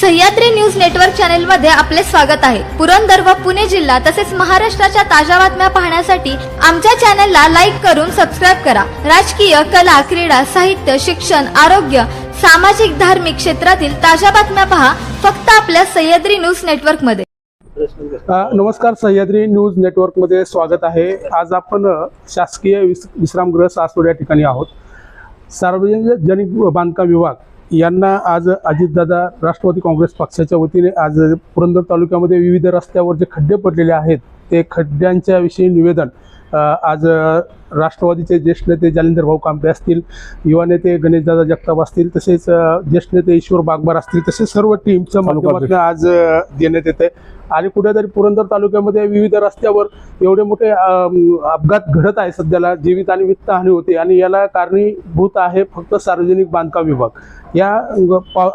Sahyadri news network चॅनलमध्ये आपले स्वागत आहे. पुरंदर व पुणे जिल्हा तसेच महाराष्ट्राच्या ताज्या बातम्या पाहण्यासाठी आमच्या चॅनलला लाईक करून सबस्क्राईब करा. राजकीय कला क्रीडा साहित्य शिक्षण आरोग्य सामाजिक धार्मिक क्षेत्रातील ताज्या बातम्या पहा फक्त आपल्या सह्याद्री न्यूज नेटवर्कमध्ये नमस्कार सह्याद्री न्यूज नेटवर्कमध्ये स्वागत आहे. आज आपण शासकीय विस विश्रामगृह सासवड या ठिकाणी आहोत. सार्वजनिक बांधकाम विभाग यांना आज अजितदादा राष्ट्रवादी काँग्रेस पक्षाच्या वतीने आज पुरंदर तालुक्यामध्ये विविध रस्त्यावर जे खड्डे पडलेले आहेत ते खड्ड्यांच्या विषयी निवेदन आज राष्ट्रवादीचे ज्येष्ठ नेते जालिंदर भाऊ कांबे असतील युवा नेते गणेशदादा जगताप असतील तसेच ज्येष्ठ नेते ईश्वर बागबार असतील तसेच सर्व टीमच्या माध्यमातून आज देण्यात येते आणि कुठेतरी पुरंदर तालुक्यामध्ये विविध रस्त्यावर एवढे मोठे अपघात घडत आहे सध्याला जीवित आणि वित्तहानी होते. आणि याला कारणीभूत आहे फक्त सार्वजनिक बांधकाम विभाग. या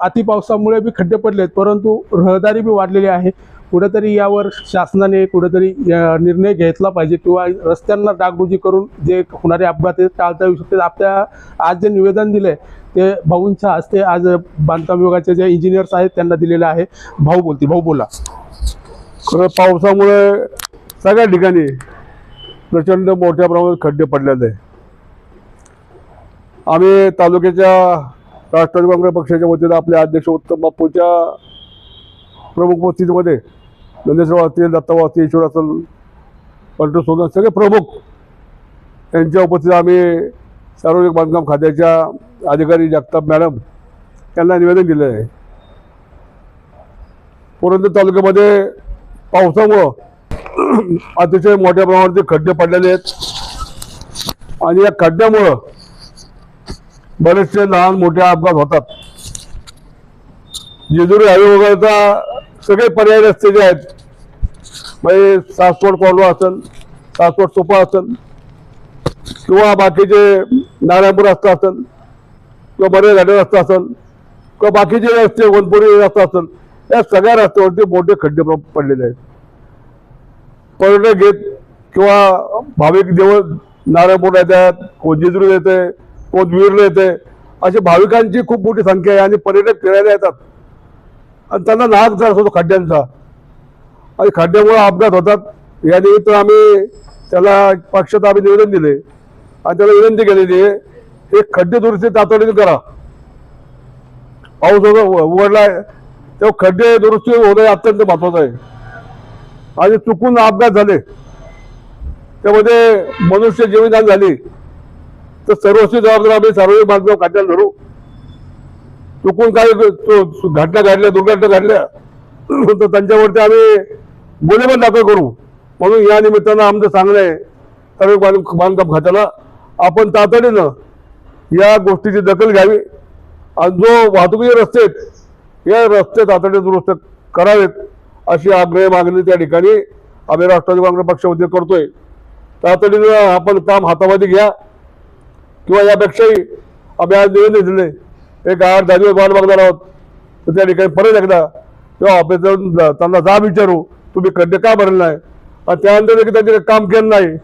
अतिपावसामुळे बी खड्डे पडलेत परंतु रहदारी बी वाढलेली आहे. कुठेतरी यावर शासनाने कुठेतरी निर्णय घेतला पाहिजे किंवा रस्त्यांना डागडुजी करून जे होणारे अपघात आहेत टाळता येऊ शकते आपल्या आज जे निवेदन दिले ते भाऊंच्या हस्ते आज बांधकाम विभागाचे जे इंजिनियर्स आहेत त्यांना दिलेलं आहे. भाऊ बोलते भाऊ बोला. खरं पावसामुळे सगळ्या ठिकाणी प्रचंड मोठ्या प्रमाणात खड्डे पडलेले आहे आम्ही तालुक्याच्या राष्ट्रवादी काँग्रेस पक्षाच्या वतीनं आपले अध्यक्ष उत्तम बापूच्या प्रमुख उपस्थितीमध्ये नंदेश्वर असतील दत्ताभाऊ असतील ईश्वर असेल पंटू सोनल सगळे प्रमुख यांच्या उपस्थितीत आम्ही सार्वजनिक बांधकाम खात्याच्या अधिकारी जगताप मॅडम यांना निवेदन दिलं आहे. पुरंदर तालुक्यामध्ये पावसामुळं अतिशय मोठ्या प्रमाणात खड्डे पडलेले आहेत. आणि या खड्ड्यामुळं बरेचसे लहान मोठे अपघात होतात. जेजुरी हायवे वगैरेचा सगळे पर्याय रस्ते जे आहेत म्हणजे सासवड कॉलवा असेल सासवड सोपा असेल किंवा बाकीचे नारायणपूर रस्ता असेल किंवा बरे घाटे रस्ता असेल किंवा बाकीचे रस्ते वनपुरी रस्ता असेल या सगळ्या रस्त्यावरती मोठे खड्डे पडलेले आहेत. पर्यटक घेत किंवा भाविक देव नारायणपूर येतात कोण जेजुरी येते कोण वीरला येते असे भाविकांची खूप मोठी संख्या आहे आणि पर्यटक फिरायला येतात. आणि त्यांना नाहक त्रास होतो खड्ड्यांचा. आणि खड्ड्यामुळे अपघात होतात. या निमित्त आम्ही त्याला पक्षात आम्ही निवेदन दिले. आणि त्याला विनंती केलेली आहे हे खड्डे दुरुस्ती तातडीने करा. पाऊस उघडला उघडलाय तेव्हा खड्डे दुरुस्ती होणं अत्यंत महत्वाचं आहे. आणि चुकून अपघात झाले. त्यामध्ये मनुष्य जीवनदान झाली. तर सर्वस्वी जबाबदार आम्ही सार्वजनिक बांधकाम खात्याला धरू. चुकून काही घटना घडल्या दुर्घटना घडल्या तर त्यांच्यावरती आम्ही गुन्हे पण दाखल करू. म्हणून या निमित्तानं आमचं सांगणं आहे सर्व बांध- बांधकाम खात्याला आपण तातडीनं या गोष्टीची दखल घ्यावी. आणि जो वाहतुकीचे रस्ते आहेत या रस्ते तातडीने दुरुस्त करावेत अशी आग्रह मागणी त्या ठिकाणी आम्ही राष्ट्रवादी काँग्रेस पक्षामध्ये करतोय. तातडीनं आपण काम हातामध्ये घ्या किंवा यापेक्षाही आम्ही आज निवेदन दिले एक आठ दहा दिवस वाट बघणार आहोत. तर त्या ठिकाणी परत एकदा किंवा ऑफिस जाऊन त्यांना जा विचारू तुम्ही खड्डे का भरले नाही आणि त्यानंतर देखील त्यांनी काम केलं नाही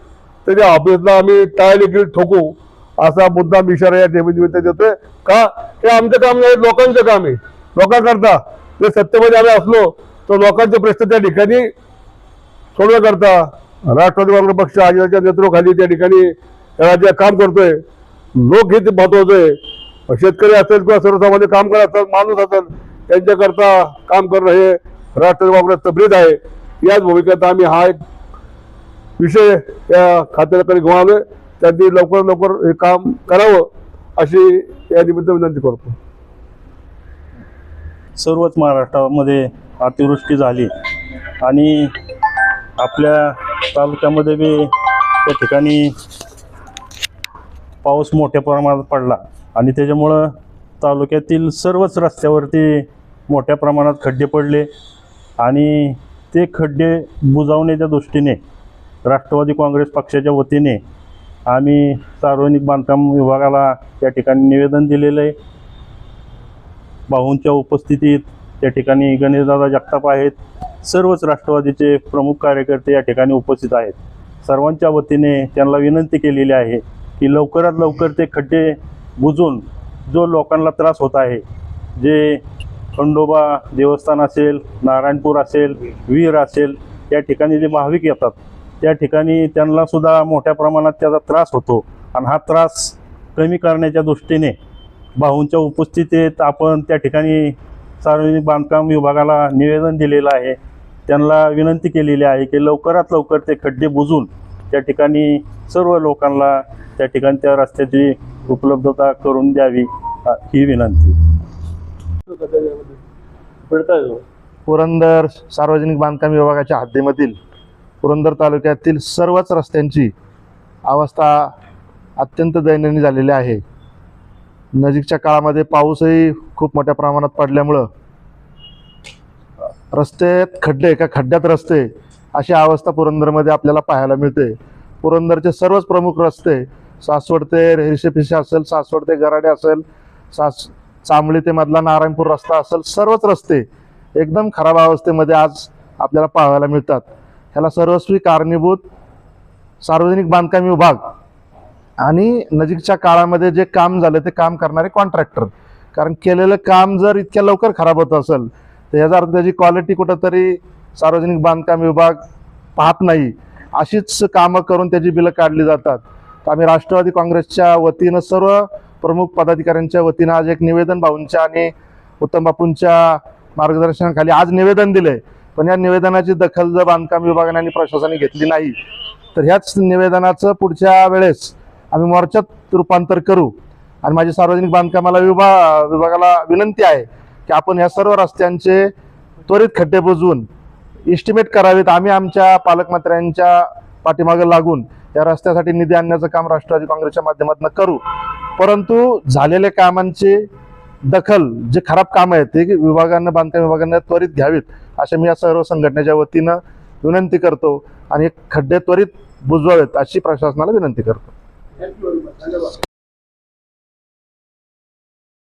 तर त्या ऑफिसला आम्ही टाय देखील ठोकू. असा मुद्दा इशारा या निमित्त देतोय. का? हे आमचं काम नाही लोकांचं काम आहे. लोकांकरता जर सत्तेमध्ये आम्ही असलो तर लोकांचे प्रश्न त्या ठिकाणी सोडवण्याकरता राष्ट्रवादी काँग्रेस पक्ष आयोगाच्या नेतृत्वाखाली त्या ठिकाणी राज्यात काम करतोय. लोकहित महत्वाचं आहे शेतकरी असेल किंवा सर्वसामान्य कामगार असतात माणूस असेल त्यांच्याकरता काम करणं हे राष्ट्रवादी काँग्रेस ब्रीद आहे. याच भूमिकेत आम्ही हा एक विषय त्या खात्याकडे घेऊन त्यांनी लवकर लवकर हे काम करावं अशी या निमित्त विनंती करतो. सर्वच महाराष्ट्रामध्ये अतिवृष्टी झाली आणि आपल्या तालुक्यामध्ये बी त्या ठिकाणी पाऊस मोठ्या प्रमाणात पडला. आणि त्याच्यामुळं तालुक्यातील सर्वच रस्त्यावरती मोठ्या प्रमाणात खड्डे पडले आणि ते खड्डे बुजावण्याच्या दृष्टीने राष्ट्रवादी काँग्रेस पक्षाच्या वतीने आम्ही सार्वजनिक बांधकाम विभागाला त्या ठिकाणी निवेदन दिलेलं आहे. भाऊंच्या उपस्थितीत त्या ठिकाणी गणेशदादा जगताप आहेत. सर्वच राष्ट्रवादीचे प्रमुख कार्यकर्ते या ठिकाणी उपस्थित आहेत. सर्वांच्या वतीने त्यांना विनंती केलेली आहे की लवकरात लवकर ते खड्डे बुजून जो लोकांना त्रास होत आहे जे खंडोबा देवस्थान असेल नारायणपूर असेल वीर असेल त्या ठिकाणी जे भाविक येतात त्या ठिकाणी त्यांना सुद्धा मोठ्या प्रमाणात त्याचा त्रास होतो. आणि हा त्रास कमी करण्याच्या दृष्टीने भाऊंच्या उपस्थितीत आपण त्या ठिकाणी सार्वजनिक बांधकाम विभागाला निवेदन दिलेलं आहे. त्यांना विनंती केलेली आहे की लवकरात लवकर ते खड्डे बुजून त्या ठिकाणी सर्व लोकांना त्या ठिकाणी त्या रस्त्याची उपलब्धता करून द्यावी ही विनंती. पुरंदर सार्वजनिक बांधकाम विभागाच्या हद्दीमधील पुरंदर तालुक्यातील सर्वच रस्त्यांची अवस्था अत्यंत दयनीय झालेली आहे. नजीकच्या काळामध्ये पाऊसही खूप मोठ्या प्रमाणात पडल्यामुळं रस्त्यात खड्डे का खड्ड्यात रस्ते अशी अवस्था पुरंदरमध्ये आपल्याला पाहायला मिळते. पुरंदरचे सर्वच प्रमुख रस्ते सासवड ते हिरशेपिशे असेल सासवड ते गराडे असेल सास चांबळी ते मधला नारायणपूर रस्ता असेल सर्वच रस्ते एकदम खराब अवस्थेमध्ये आज आपल्याला पाहायला मिळतात. ह्याला सर्वस्वी कारणीभूत सार्वजनिक बांधकाम विभाग आणि नजीकच्या काळामध्ये जे काम झालं ते काम करणारे कॉन्ट्रॅक्टर कारण केलेलं काम जर इतक्या लवकर खराब होत असेल तर ह्याचा अर्थ त्याची क्वालिटी कुठंतरी सार्वजनिक बांधकाम विभाग पाहत नाही. अशीच कामं करून त्याची बिलं काढली जातात. तर आम्ही राष्ट्रवादी काँग्रेसच्या वतीनं सर्व प्रमुख पदाधिकाऱ्यांच्या वतीनं आज एक निवेदन भाऊंच्या आणि उत्तम बापूंच्या मार्गदर्शनाखाली आज निवेदन दिलंय. पण या निवेदनाची दखल जर बांधकाम विभागाने आणि प्रशासनाने घेतली नाही तर ह्याच निवेदनाचं पुढच्या वेळेस आम्ही मोर्चात रूपांतर करू. आणि माझी सार्वजनिक बांधकामाला विभा विभागाला विनंती आहे की आपण ह्या सर्व रस्त्यांचे त्वरित खड्डे बुजवून इस्टिमेट करावेत. आम्ही आमच्या पालकमंत्र्यांच्या पाठीमागे लागून या रस्त्यासाठी निधी आणण्याचं काम राष्ट्रवादी काँग्रेसच्या माध्यमातून करू. परंतु झालेल्या कामांची दखल जे खराब काम आहेत ते विभागानं बांधकाम विभागानं त्वरित घ्यावीत अशा मी या सर्व संघटनेच्या वतीनं विनंती करतो आणि खड्डे त्वरित बुजवावेत अशी प्रशासनाला विनंती करतो.